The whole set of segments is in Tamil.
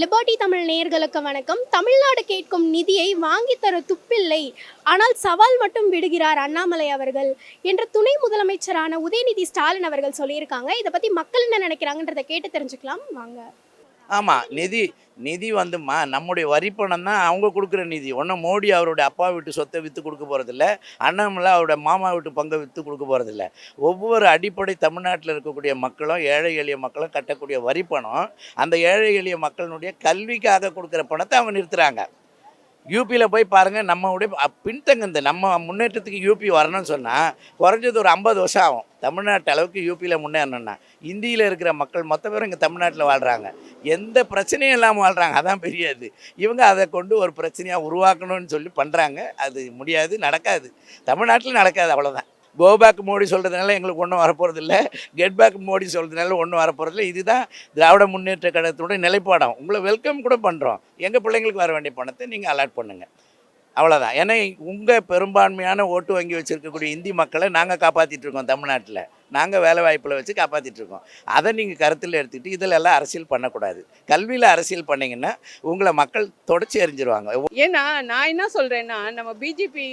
லிபர்டி தமிழ் நேயர்களுக்கு வணக்கம். தமிழ்நாடு கேட்கும் நிதியை வாங்கி தர துப்பில்லை. ஆனால் சவால் மட்டும் விடுகிறார் அண்ணாமலை அவர்கள் என்ற துணை முதலமைச்சரான உதயநிதி ஸ்டாலின் அவர்கள் சொல்லியிருக்காங்க. இதை பத்தி மக்கள் என்ன நினைக்கிறாங்கன்றதை கேட்டு தெரிஞ்சுக்கலாம். வாங்க. ஆமாம் நிதி நிதி வந்து மா நம்முடைய வரிப்பணம் தான் அவங்க கொடுக்குற நிதி. ஒன்றும் மோடி அவருடைய அப்பா வீட்டு சொத்தை விற்று கொடுக்க போகிறதில்ல அண்ணாமலை அவருடைய மாமா வீட்டு பங்கை விற்று கொடுக்க போகிறதில்ல ஒவ்வொரு அடிப்படை தமிழ்நாட்டில் இருக்கக்கூடிய மக்களும் ஏழை எளிய மக்களும் கட்டக்கூடிய வரிப்பணம் அந்த ஏழை எளிய மக்களினுடைய கல்விக்காக கொடுக்குற பணத்தை அவங்க நிறுத்துகிறாங்க யூபியில் போய் பாருங்கள் நம்மளுடைய அ- நம்ம முன்னேற்றத்துக்கு யூபி வரணும்னு சொன்னால் குறைஞ்சது ஒரு ஐம்பது வருஷம் ஆகும். தமிழ்நாட்டு அளவுக்கு யூபியில் முன்னேறணும்னா. இந்தியில் இருக்கிற மக்கள் மொத்த பேரும் இங்கே தமிழ்நாட்டில் வாழ்கிறாங்க எந்த பிரச்சனையும் இல்லாமல் வாழ்கிறாங்க அதான் பெரிய இது இவங்க அதை கொண்டு ஒரு பிரச்சனையாக உருவாக்கணும்னு சொல்லி பண்ணுறாங்க அது முடியாது நடக்காது. தமிழ்நாட்டில் நடக்காது அவ்வளோதான் கோ பேக் மோடி சொல்கிறதுனால எங்களுக்கு ஒன்றும் வரப்போகிறது இல்லை கெட் பேக் மோடி சொல்கிறதுனால ஒன்றும் வரப்போகிறதில்ல இதுதான் திராவிட முன்னேற்ற கழகத்தோட நிலைப்பாடம். உங்களை வெல்கம் கூட பண்ணுறோம் எங்கள் பிள்ளைங்களுக்கு வர வேண்டிய பணத்தை நீங்கள் அலாட் பண்ணுங்கள் அவ்வளோதான் ஏன்னா உங்கள் பெரும்பான்மையான ஓட்டு வங்கி வச்சுருக்கக்கூடிய இந்தி மக்களை நாங்கள் காப்பாற்றிட்டுருக்கோம் தமிழ்நாட்டில். நாங்கள் வேலை வாய்ப்பில் வச்சு காப்பாற்றிட்டுருக்கோம் அதை நீங்கள் கருத்தில் எடுத்துக்கிட்டு இதில் எல்லாம் அரசியல் பண்ணக்கூடாது. கல்வியில் அரசியல் பண்ணீங்கன்னா உங்களை மக்கள் தொடச்சி எறிஞ்சிருவாங்க ஏன்னா நான் என்ன சொல்கிறேன்னா நம்ம பிஜேபி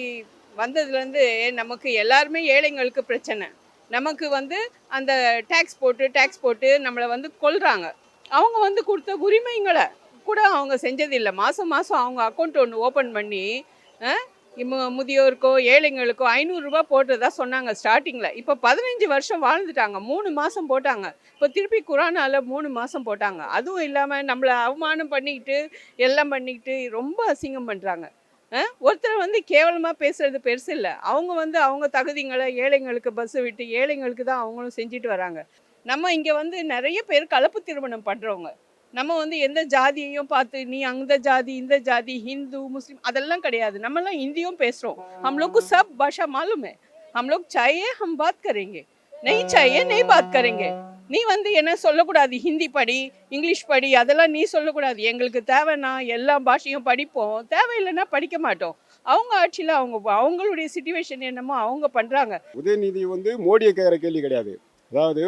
வந்ததுலேருந்து நமக்கு எல்லாருமே ஏழைங்களுக்கு பிரச்சனை. நமக்கு வந்து அந்த டேக்ஸ் போட்டு டேக்ஸ் போட்டு நம்மளை வந்து கொள்கிறாங்க அவங்க வந்து கொடுத்த உரிமைங்களை கூட அவங்க செஞ்சதில்லை. மாதம் மாதம் அவங்க அக்கௌண்ட் ஒன்று ஓப்பன் பண்ணி முதியோருக்கோ ஏழைங்களுக்கோ ஐநூறுரூபா போட்டதா சொன்னாங்க ஸ்டார்டிங்கில் இப்போ பதினஞ்சு வருஷம் வாழ்ந்துட்டாங்க. மூணு மாதம் போட்டாங்க. இப்போ திருப்பி குரானால் மூணு மாதம் போட்டாங்க. அதுவும் இல்லாமல் நம்மளை அவமானம் பண்ணிக்கிட்டு எல்லாம் பண்ணிக்கிட்டு ரொம்ப அசிங்கம் பண்ணுறாங்க ஒருத்தர் வந்து கேவலமாக பேசுறது பெருசு இல்லை அவங்க வந்து அவங்க தகுதிங்களை ஏழைங்களுக்கு பஸ் விட்டு ஏழைங்களுக்கு தான் அவங்களும் செஞ்சுட்டு வராங்க நம்ம இங்கே வந்து நிறைய பேர் கலப்பு திருமணம் பண்ணுறவங்க நம்ம வந்து எந்த ஜாதியையும் பார்த்து நீ அந்த ஜாதி இந்த ஜாதி ஹிந்து முஸ்லீம் அதெல்லாம் கிடையாது நம்மலாம் ஹிந்தியும் பேசுகிறோம் हम लोग को सब भाषा मालूम है हम लोग चाहिए हम बात करेंगे नहीं चाहिए नहीं बात करेंगे நீ வந்து என்ன சொல்லக்கூடாது? ஹிந்தி படி இங்கிலீஷ் படி அதெல்லாம் நீ சொல்லக்கூடாது. எங்களுக்கு தேவைன்னா எல்லா பாஷையும் படிப்போம். தேவையில்லைன்னா படிக்க மாட்டோம். அவங்க ஆட்சியில் அவங்க அவங்களுடைய சுச்சுவேஷன் என்னமோ அவங்க பண்ணுறாங்க உதயநிதி வந்து மோடியை கேட்குற கேள்வி கிடையாது. அதாவது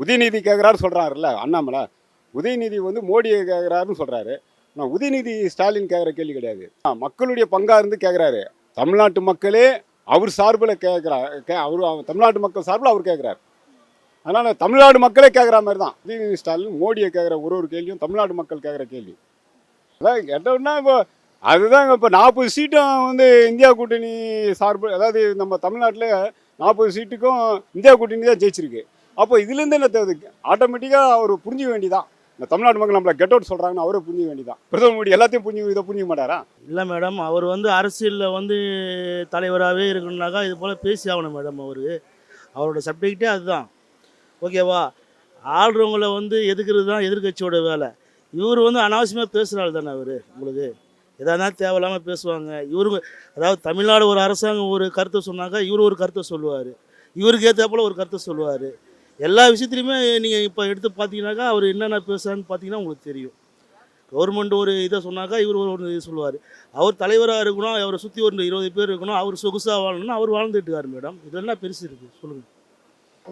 உதயநிதி கேட்குறாரு சொல்கிறாருல்ல அண்ணாமலை. உதயநிதி வந்து மோடியை கேட்குறாருன்னு சொல்கிறாரு ஆனால் உதயநிதி ஸ்டாலின் கேட்குற கேள்வி கிடையாது. ஆ, மக்களுடைய பங்காக இருந்து கேட்குறாரு தமிழ்நாட்டு மக்களே அவர் சார்பில் கேட்குறா கே அவர் தமிழ்நாட்டு மக்கள் சார்பில் அவர் கேட்குறாரு அதனால் தமிழ்நாடு மக்களே கேட்குற மாதிரி தான். உதயநிதி ஸ்டாலின் மோடியை கேட்குற ஒரு ஒரு கேள்வியும் தமிழ்நாடு மக்கள் கேட்குற கேள்வி. அதான் கேட்டோம்னா இப்போ அதுதான் இப்போ நாற்பது சீட்டும் வந்து இந்தியா கூட்டணி சார்பு அதாவது நம்ம தமிழ்நாட்டில் நாற்பது சீட்டுக்கும் இந்தியா கூட்டணி தான் ஜெயிச்சிருக்கு. அப்போ இதுலேருந்து என்ன தேவை? ஆட்டோமேட்டிக்காக அவர் புரிஞ்சுக்க வேண்டியதான் இந்த தமிழ்நாடு மக்கள் நம்மளை கெட் அவுட் சொல்கிறாங்கன்னு அவரே புரிஞ்சுக்க வேண்டியதான் பிரதமர் மோடி எல்லாத்தையும் புரிஞ்சு இதை புரிஞ்சுக்க மாட்டாரா? இல்லை மேடம் அவர் வந்து அரசியலில் வந்து தலைவராகவே இருக்கணும்னாக்கா இது போல் பேசி ஆகணும் மேடம் அவர். அவரோட சப்ஜெக்டே அதுதான். ஓகேவா? ஆள்றவங்களை வந்து எதுக்குறது தான் எதிர்கட்சியோட வேலை. இவர் வந்து அனாவசியமாக பேசுகிறாள் தானே அவர் உங்களுக்கு? எதா தேவையில்லாமல் பேசுவாங்க. இவரு அதாவது தமிழ்நாடு ஒரு அரசாங்கம் ஒரு கருத்தை சொன்னாக்கா இவர் ஒரு கருத்தை சொல்லுவார். இவருக்கு ஏற்றாப்புல ஒரு கருத்தை சொல்லுவார். எல்லா விஷயத்துலையுமே நீங்கள் இப்போ எடுத்து பார்த்தீங்கன்னாக்கா அவர் என்னென்ன பேசுகிறான்னு பார்த்தீங்கன்னா உங்களுக்கு தெரியும். கவர்மெண்ட் ஒரு இதை சொன்னாக்கா இவர் ஒரு ஒரு இது சொல்லுவார். அவர் தலைவராக இருக்கணும் அவரை சுற்றி ஒரு இருபது பேர் இருக்கணும் அவர் சொகுசாக வாழணும்னா அவர் வாழ்ந்துட்டுருக்காரு மேடம். இதெல்லாம் பெருசு இருக்குது சொல்லுங்கள்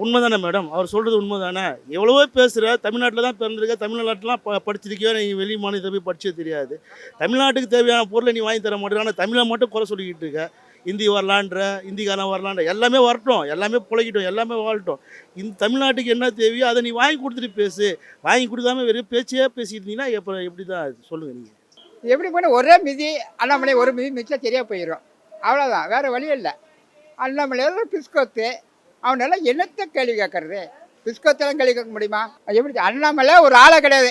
உண்மை தானே மேடம்? அவர் சொல்கிறது உண்மை தானே எவ்வளவோ பேசுகிற தமிழ்நாட்டில் தான் பிறந்திருக்க தமிழ்நாட்டிலாம் ப படிச்சிருக்கியோ நீ வெளி மாநிலத்தை போய் படிச்சே தெரியாது. தமிழ்நாட்டுக்கு தேவையான பொருளை நீ வாங்கி தர மாட்டேங்க ஆனால் தமிழை மட்டும் குறை சொல்லிக்கிட்டு இருக்க. ஹிந்தி வரலான்ற இந்திக்காரன் வரலான்ற எல்லாமே வரட்டும். எல்லாமே பிழைக்கட்டும் எல்லாமே வாழட்டும் இந்த தமிழ்நாட்டுக்கு என்ன தேவையோ அதை நீ வாங்கி கொடுத்துட்டு பேசு. வாங்கி கொடுக்காம வெறும் பேச்சே பேசிட்டு இருந்தீங்கன்னா எப்போ எப்படி தான் சொல்லுங்கள் நீங்கள் எப்படி பண்ண ஒரே மிதி அண்ணாமலை ஒரு மிதி மிச்சம் சரியாக போயிடும் அவ்வளோதான் வேறு வழி இல்லை. அண்ணாமலையில் பிஸ்கோத்து அவனெல்லாம் என்னத்த கேள்வி கேட்கறது? பிஸ்கோத்தெல்லாம் கேள்வி கேட்க முடியுமா? அது எப்படி? அண்ணாமலை ஒரு ஆளே கிடையாது.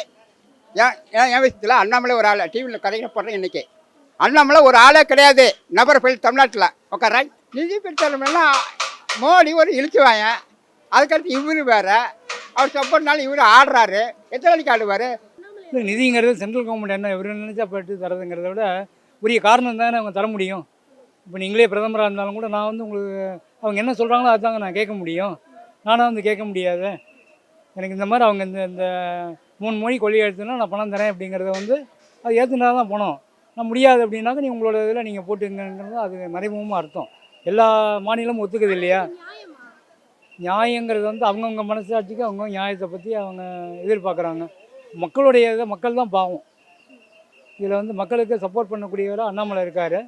ஏன் ஏன் என் விஷயத்தில் அண்ணாமலை ஒரு ஆள்? டிவியில் கதைகளை போடுறேன் இன்றைக்கி அண்ணாமலை ஒரு ஆளே கிடையாது. நபர் பயில் தமிழ்நாட்டில். உட்காராய் நிதி பெற்றாலுமெல்லாம் மோடி ஒரு இழுச்சு அதுக்கடுத்து இவர் வேறு. அவர் சப்போர்ட்னால இவர் ஆடுறாரு. எத்தனை மணிக்கு ஆடுவார்? இல்லை நிதிங்கிறது சென்ட்ரல் கவர்மெண்ட் என்ன இவர் நினைச்சா போட்டு தரதுங்கிறத விட உரிய காரணம் தானே அவங்க தர முடியும். இப்போ நீங்களே பிரதமராக இருந்தாலும் கூட நான் வந்து உங்களுக்கு அவங்க என்ன சொல்கிறாங்களோ அதுதாங்க நான் கேட்க முடியும். நானாக வந்து கேட்க முடியாது. எனக்கு இந்த மாதிரி அவங்க இந்த இந்த மூணு மொழி கொள்கை எடுத்துனா நான் பணம் தரேன் அப்படிங்கிறத வந்து அது ஏற்றுனா தான் பணம் நான் முடியாது அப்படின்னாக்க நீ உங்களோட இதில் நீங்கள் போட்டுங்கிறது அது மறைமுகமாக அர்த்தம். எல்லா மாநிலமும் ஒத்துக்குது இல்லையா? நியாயங்கிறது வந்து அவங்கவுங்க மனசாட்சிக்கு அவங்க நியாயத்தை பற்றி அவங்க எதிர்பார்க்குறாங்க. மக்களுடைய இதை மக்கள் தான் பாவம். இதில் வந்து மக்களுக்கு சப்போர்ட் பண்ணக்கூடியவராக அண்ணாமலை இருக்கார்.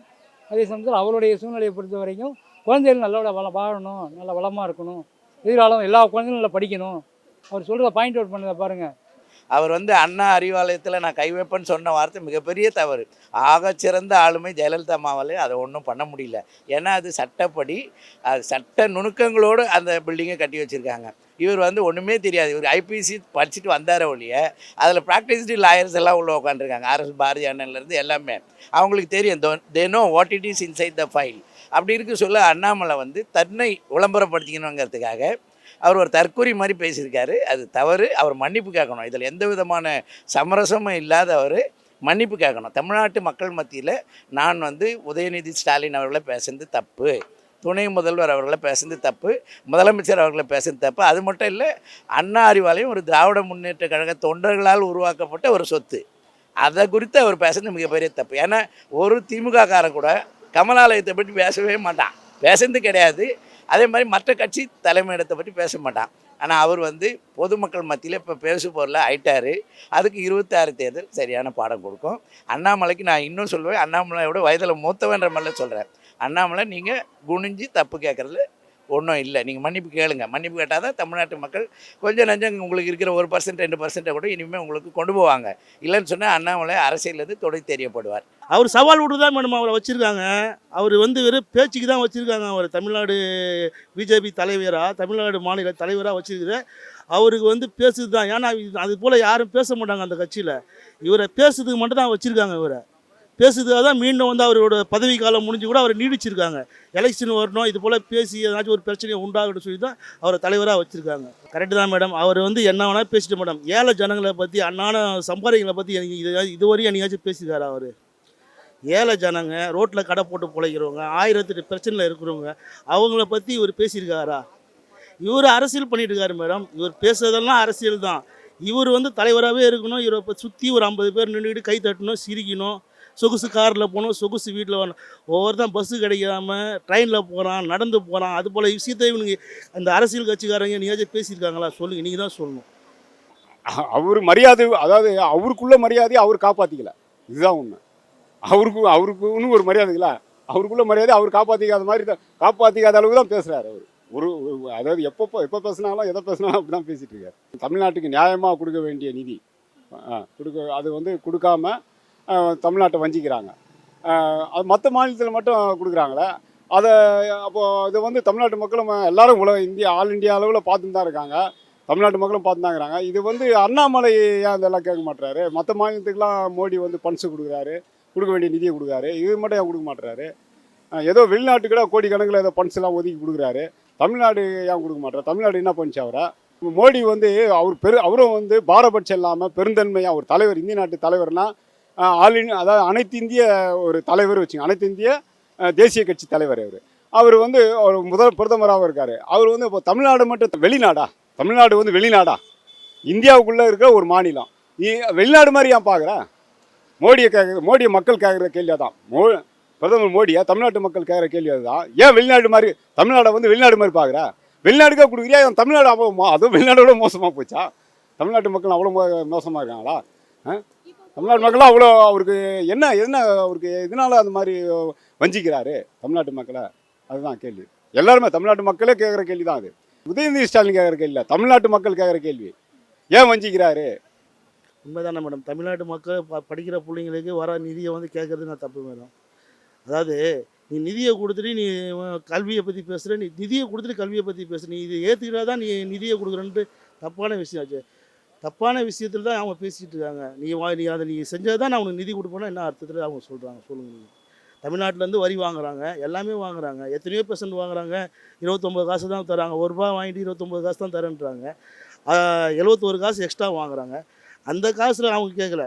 அதே சமயத்தில் அவருடைய சூழ்நிலையை பொறுத்த வரைக்கும் குழந்தைகள் நல்ல வள வாழணும் நல்ல வளமாக இருக்கணும். எதிர்காலம் எல்லா குழந்தைகளும் நல்லா படிக்கணும். அவர் சொல்கிறத பாயிண்ட் அவுட் பண்ணதை பாருங்கள் அவர் வந்து அண்ணா அறிவாலயத்தில் நான் கைவைப்பேன்னு சொன்ன வார்த்தை மிகப்பெரிய தவறு. ஆகச்சிறந்த ஆளுமை ஜெயலலிதா அம்மாவாலே அதை ஒன்றும் பண்ண முடியல. ஏன்னா அது சட்டப்படி அது சட்ட நுணுக்கங்களோடு அந்த பில்டிங்கை கட்டி வச்சுருக்காங்க. இவர் வந்து ஒன்றுமே தெரியாது. இவர் ஐபிசி படிச்சுட்டு வந்தார ஒழிய அதில் ப்ராக்டிஸ்டு லாயர்ஸ் எல்லாம் உள்ள உட்காந்துருக்காங்க ஆர்எஸ் பாரதி அண்ணன்லேருந்து எல்லாமே. அவங்களுக்கு தெரியும். They know what it is inside the file அப்படி இருக்க சொல்ல அண்ணாமலை வந்து தன்னை விளம்பரப்படுத்திக்கணுங்கிறதுக்காக அவர் ஒரு தற்கொலை மாதிரி பேசியிருக்காரு. அது தவறு. அவர் மன்னிப்பு கேட்கணும். இதில் எந்த விதமான சமரசமும் இல்லாதவர் மன்னிப்பு கேட்கணும். தமிழ்நாட்டு மக்கள் மத்தியில் நான் வந்து உதயநிதி ஸ்டாலின் அவர்களை பேசுனது தப்பு. துணை முதல்வர் அவர்களை பேசுனது தப்பு. முதலமைச்சர் அவர்களை பேசுனது தப்பு. அது மட்டும் இல்லை அண்ணா அறிவாலயம் ஒரு திராவிட முன்னேற்ற கழக தொண்டர்களால் உருவாக்கப்பட்ட ஒரு சொத்து. அதை குறித்து அவர் பேசுனது மிகப்பெரிய தப்பு. ஏன்னா ஒரு திமுக காரன் கூட கமலாலயத்தை பற்றி பேசவே மாட்டான். பேசுறது கிடையாது. அதே மாதிரி மற்ற கட்சி தலைமையிடத்தை பற்றி பேச மாட்டான். ஆனால் அவர் வந்து பொதுமக்கள் மத்தியில் இப்போ பேசு பொருளாக ஆயிட்டார். அதுக்கு இருபத்தாறு தேர்தல் சரியான பாடம் கொடுக்கும். அண்ணாமலைக்கு நான் இன்னும் சொல்லுவேன். அண்ணாமலையோட வயதில் மூத்தவன்ற மாதிரிலாம் சொல்கிறேன் அண்ணாமலை நீங்கள் குனிஞ்சு தப்பு கேட்குறதுல ஒன்றும் இல்லை. நீங்கள் மன்னிப்பு கேளுங்க. மன்னிப்பு கேட்டால் தான் தமிழ்நாட்டு மக்கள் கொஞ்சம் நஞ்சம் உங்களுக்கு இருக்கிற ஒரு பர்சன்ட் ரெண்டு பர்சன்ட்டை கூட இனிமேல் உங்களுக்கு கொண்டு போவாங்க. இல்லைன்னு சொன்னால் அண்ணாமலை அரசியலேருந்து தொடை தெரியப்படுவார். அவர் சவால் விட்டு தான் மேடம் அவரை வச்சுருக்காங்க. அவர் வந்து வெறும் பேச்சுக்கு தான் வச்சுருக்காங்க அவர். தமிழ்நாடு பிஜேபி தலைவராக தமிழ்நாடு மாநில தலைவராக வச்சுருக்கிற அவருக்கு வந்து பேசுது தான். ஏன்னா அது போல் யாரும் பேச மாட்டாங்க அந்த கட்சியில். இவரை பேசுறதுக்கு மட்டும் தான் வச்சுருக்காங்க இவரை. பேசுறதுக்காக தான் மீண்டும் வந்து அவரோட பதவி காலம் முடிஞ்சு கூட அவர் நீடிச்சிருக்காங்க. எலெக்ஷன் வரணும் இது போல் பேசி ஏதாச்சும் ஒரு பிரச்சனையை உண்டாகணும்னு சொல்லி தான் அவரை தலைவராக வச்சுருக்காங்க. கரெக்டு தான் மேடம் அவர் வந்து என்ன வேணால் பேசிட்டு மேடம் ஏழை ஜனங்களை பற்றி அண்ணான சம்பாதிகளை பற்றி எனக்கு இது இதுவரையும் என்னையாச்சும் பேசியிருக்காரு அவர்? ஏழை ஜனங்க ரோட்டில் கடை போட்டு பிழைக்கிறவங்க ஆயிரத்தெட்டு பிரச்சனையில் இருக்கிறவங்க அவங்கள பற்றி இவர் பேசியிருக்காரா? இவர் அரசியல் பண்ணிட்டு இருக்காரு மேடம் இவர் பேசுறதெல்லாம் அரசியல் தான். இவர் வந்து தலைவராகவே இருக்கணும். இவரை சுற்றி ஒரு ஐம்பது பேர் நின்றுக்கிட்டு கை தட்டணும் சிரிக்கணும். சொகுசு காரில் போகணும் சொகுசு வீட்டில் வரணும். ஒவ்வொருத்தான் பஸ்ஸு கிடைக்காம ட்ரெயினில் போகிறான் நடந்து போகிறான் அது போல் விஷயத்தை இவனுங்க அந்த அரசியல் கட்சிக்காரங்க நீங்கள் பேசியிருக்காங்களா? சொல்லுங்கள் நீங்கள் தான் சொல்லணும். அவர் மரியாதை அதாவது அவருக்குள்ள மரியாதையை அவர் காப்பாற்றிக்கல இதுதான் உண்மை. அவருக்கு அவருக்குன்னு ஒரு மரியாதைங்களா அவருக்குள்ள மரியாதை அவர் காப்பாற்றிக்காத மாதிரி தான் காப்பாற்றிக்காத அளவுக்கு தான் பேசுகிறார் அவர். ஒரு அதாவது எப்பப்போ எப்போ பேசினாலும் எதை பேசினாலும் அப்படி தான் பேசிகிட்டு இருக்கார். தமிழ்நாட்டுக்கு நியாயமாக கொடுக்க வேண்டிய நிதி கொடுக்க அது வந்து கொடுக்காம தமிழ்நாட்டை வஞ்சிக்கிறாங்க. அது மற்ற மாநிலத்தில் மட்டும் கொடுக்குறாங்களே. அதை அப்போது இது வந்து தமிழ்நாட்டு மக்களும் எல்லாரும் உலக இந்தியா ஆல் இந்தியா அளவில் பார்த்துன்னு தான் இருக்காங்க. தமிழ்நாட்டு மக்களும் பார்த்துதாங்கிறாங்க இது வந்து அண்ணாமலை ஏன் இதெல்லாம் கேட்க மாட்டுறாரு? மற்ற மாநிலத்துக்குலாம் மோடி வந்து பன்சு கொடுக்குறாரு. கொடுக்க வேண்டிய நிதியை கொடுக்குறாரு. இது மட்டும் ஏன் கொடுக்க மாட்டுறாரு? ஏதோ வெளிநாட்டுக்கெல்லாம் கோடி கணக்கில் ஏதோ பன்ஸ்லாம் எல்லாம் ஒதுக்கி கொடுக்குறாரு. தமிழ்நாடு ஏன் கொடுக்க மாட்டார் தமிழ்நாடு என்ன பண்ணிச்சு அவரை? மோடி வந்து அவர் பெரு அவரும் வந்து பாரபட்சம் இல்லாமல் பெருந்தன்மையாக ஒரு தலைவர் இந்திய நாட்டு தலைவர்னால் ஆல் இன் அதாவது அனைத்து இந்திய ஒரு தலைவர் வச்சுங்க அனைத்து இந்திய தேசிய கட்சி தலைவர் அவர். அவர் வந்து அவர் முதல் பிரதமராகவும் இருக்கார். அவர் வந்து இப்போ தமிழ்நாடு மட்டும் வெளிநாடா? தமிழ்நாடு வந்து வெளிநாடா? இந்தியாவுக்குள்ளே இருக்கிற ஒரு மாநிலம். வெளிநாடு மாதிரி ஏன் பார்க்குற? மோடியை கேட்குற மோடியை மக்கள் கேட்குற கேள்வியாக தான் மோ பிரதமர் மோடியா தமிழ்நாட்டு மக்கள் கேட்குற கேள்வியாக தான் ஏன் வெளிநாடு மாதிரி தமிழ்நாடை வந்து வெளிநாடு மாதிரி பார்க்குற? வெளிநாடுக்கே கொடுக்குறியா? ஏன் தமிழ்நாடு அவ்வளோ அதுவும் அதுவும் வெளிநாடோட மோசமாக போச்சா? தமிழ்நாட்டு மக்கள் அவ்வளோ மோசமாக இருக்காங்களா? ஆ? தமிழ்நாட்டு மக்கள் அவ்வளோ அவருக்கு என்ன என்ன அவருக்கு இதனால அந்த மாதிரி வஞ்சிக்கிறாரு? தமிழ்நாட்டு மக்களை? அதுதான் கேள்வி. எல்லாருமே தமிழ்நாட்டு மக்களே கேட்குற கேள்வி தான் அது. உதயநிதி ஸ்டாலின் கேட்குற கேள்வி இல்லை தமிழ்நாட்டு மக்கள் கேட்குற கேள்வி. ஏன் வஞ்சிக்கிறாரு? உண்மைதானே மேடம். தமிழ்நாட்டு மக்கள் ப படிக்கிற பிள்ளைங்களுக்கு வர நிதியை வந்து கேட்கறது நான் தப்பு மேடம். அதாவது நீ நிதியை கொடுத்துட்டு நீ கல்வியை பற்றி பேசுகிற நீ நிதியை கொடுத்துட்டு கல்வியை பற்றி பேசுகிற நீ இதை ஏற்றுக்கிட்டா தான் நீ நிதியை கொடுக்குறன்ட்டு தப்பான விஷயம் ஆச்சு. தப்பான விஷயத்தில் தான் அவங்க பேசிகிட்டு இருக்காங்க. நீ வா நீ அதை நீ செஞ்சது தான் நான் உனக்கு நிதி கொடுப்பேன்னா என்ன அர்த்தத்தில் அவங்க சொல்கிறாங்க சொல்லுங்கள் நீங்கள் தமிழ்நாட்டிலேருந்து வரி வாங்குறாங்க எல்லாமே வாங்குறாங்க. எத்தனையோ பெர்சன்ட் வாங்குறாங்க. இருபத்தொம்பது காசு தான் தராங்க. ஒரு ரூபா வாங்கிட்டு இருபத்தொம்பது காசு தான் தரேன்றாங்க. எழுபத்தொரு காசு எக்ஸ்ட்ரா வாங்குறாங்க. அந்த காசில் அவங்க கேட்கல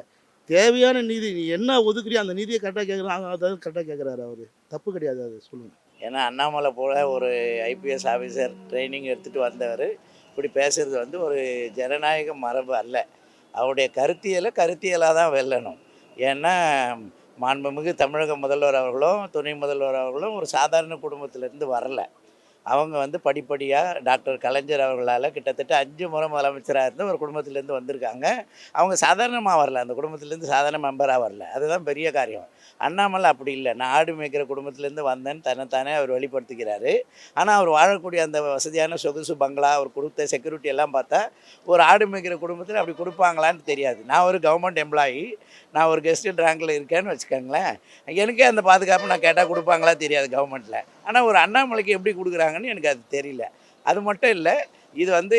தேவையான நிதி நீ என்ன ஒதுக்குறியோ அந்த நிதியை கரெக்டாக கேட்குறாங்க அதாவது கரெக்டாக கேட்குறாரு அவர். தப்பு கிடையாது அது சொல்லுங்கள் ஏன்னா அண்ணாமலை போல் ஒரு ஐபிஎஸ் ஆஃபீஸர் ட்ரைனிங் எடுத்துகிட்டு வந்தவர். இப்படி பேசுறது வந்து ஒரு ஜனநாயக மரபு அல்ல. அவருடைய கருத்தியலை கருத்தியலாக தான் வெல்லணும். ஏன்னா மாண்புமிகு தமிழக முதல்வர் அவர்களும் துணை முதல்வர் அவர்களும் ஒரு சாதாரண குடும்பத்திலேருந்து வரல. அவங்க வந்து படிப்படியாக டாக்டர் கலைஞர் அவர்களால் கிட்டத்தட்ட அஞ்சு முறை முதலமைச்சராக இருந்து ஒரு குடும்பத்திலேருந்து வந்திருக்காங்க. அவங்க சாதாரணமாக வரல. அந்த குடும்பத்திலேருந்து சாதாரண மெம்பராக வரல. அதுதான் பெரிய காரியம். அண்ணாமலை அப்படி இல்லை. நான் ஆடு மேய்க்கிற குடும்பத்திலேருந்து வந்தேன்னு தன்னைத்தானே அவர் வெளிப்படுத்திக்கிறாரு ஆனால் அவர் வாழக்கூடிய அந்த வசதியான சொகுசு பங்களா அவர் கொடுத்த செக்யூரிட்டி எல்லாம் பார்த்தா ஒரு ஆடு மேய்க்கிற குடும்பத்தில் அப்படி கொடுப்பாங்களான்னு தெரியாது. நான் ஒரு கவர்மெண்ட் எம்ப்ளாயி நான் ஒரு கெஸ்ட் ரேங்கில் இருக்கேன்னு வச்சுக்கோங்களேன். எனக்கே அந்த பாதுகாப்பு நான் கேட்டால் கொடுப்பாங்களா தெரியாது கவர்மெண்ட்டில் ஆனால் ஒரு அண்ணாமலைக்கு எப்படி கொடுக்குறாங்கன்னு எனக்கு அது தெரியல. அது மட்டும் இல்லை இது வந்து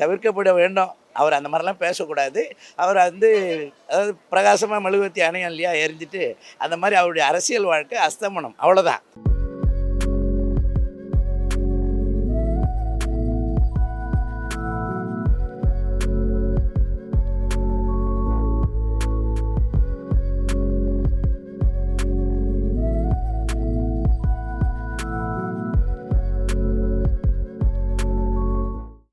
தவிர்க்கப்பட வேண்டும். அவர் அந்த மாதிரிலாம் பேசக்கூடாது. அவர் வந்து அதாவது பிரகாசமாக மெழுகுவத்தி அணையம் இல்லையா எரிஞ்சிட்டு அந்த மாதிரி அவருடைய அரசியல் வாழ்க்கை அஸ்தமனம். அவ்வளோதான்